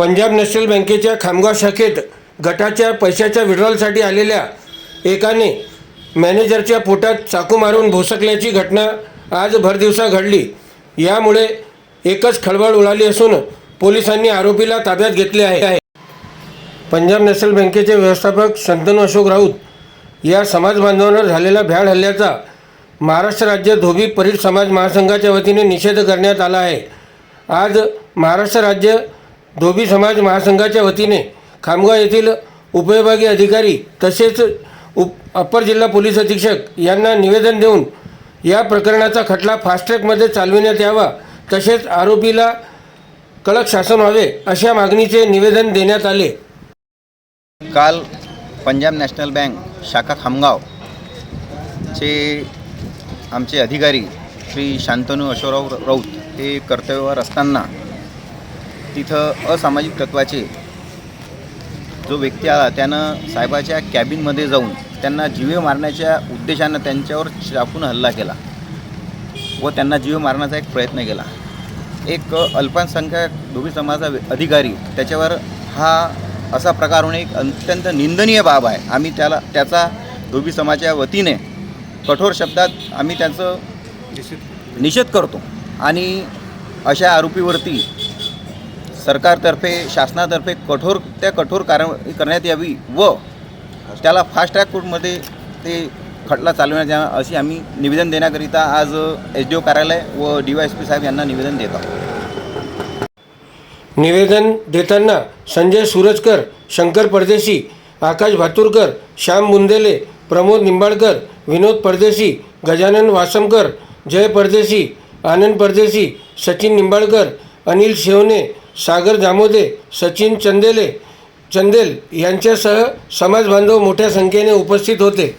Punjab national बँकेच्या खामगाव शाखेत गटाच्या पैशाच्या विड्रॉलसाठी आलेल्या एकाने मॅनेजरच्या पोटात चाकू मारून भोसकल्याची घटना आज भरदिवसा घडली. यामुळे एकच खळबळ उडाली असून पोलिसांनी आरोपीला ताब्यात घेतले आहे. पंजाब नॅशनल बँकेचे व्यवस्थापक शंतनू अशोक राऊत या समाज बांधवांवर झालेल्या भ्याड हल्ल्याचा महाराष्ट्र राज्य धोबी परीड समाज महासंघाच्या वतीने निषेध करण्यात आला आहे. आज महाराष्ट्र राज्य धोबी समाज महासंघाच्या वतीने खामगाव येथील उपविभागीय अधिकारी तसेच उप अप्पर जिल्हा पोलीस अधीक्षक यांना निवेदन देऊन या प्रकरणाचा खटला फास्ट्रॅकमध्ये चालविण्यात यावा तसेच आरोपीला कडक शासन व्हावे अशा मागणीचे निवेदन देण्यात आले. काल पंजाब नॅशनल बँक शाखा खामगाव चे आमचे अधिकारी श्री शांतनू अशोकराव राऊत हे कर्तव्यावर असताना तिथं असामाजिक तत्वाचे जो व्यक्ती आला त्यानं साहेबाच्या कॅबिनमध्ये जाऊन त्यांना जीवे मारण्याच्या उद्देशानं त्यांच्यावर चापून हल्ला केला व त्यांना जीवे मारण्याचा एक प्रयत्न केला. एक अल्पसंख्याक धोबी समाजाचा अधिकारी त्याच्यावर हा असा प्रकार होणे एक अत्यंत निंदनीय बाब आहे. आम्ही त्याला त्याचा धोबी समाजाच्या वतीने कठोर शब्दात आम्ही त्याचं निषेध करतो. आणि अशा आरोपीवरती सरकारतर्फे शासनातर्फे कठोर त्या कठोर कारवाई करण्यात यावी व त्याला फास्ट ट्रॅक कोर्टमध्ये ते खटला चालवण्यात यावा अशी आम्ही निवेदन देण्याकरिता आज एस डी ओ कार्यालय व डी वाय एस पी साहेब यांना निवेदन देत आहोत. निवेदन देताना संजय सूरजकर शंकर परदेशी आकाश भातुरकर श्याम बुंदेले प्रमोद निंबाळकर विनोद परदेशी गजानन वासमकर जय परदेशी आनंद परदेशी सचिन निंबाळकर अनिल शेवणे सागर जामोदे सचिन चंदेले चंदेल यांच्यासह समाजबांधव मोठ्या संख्येने उपस्थित होते.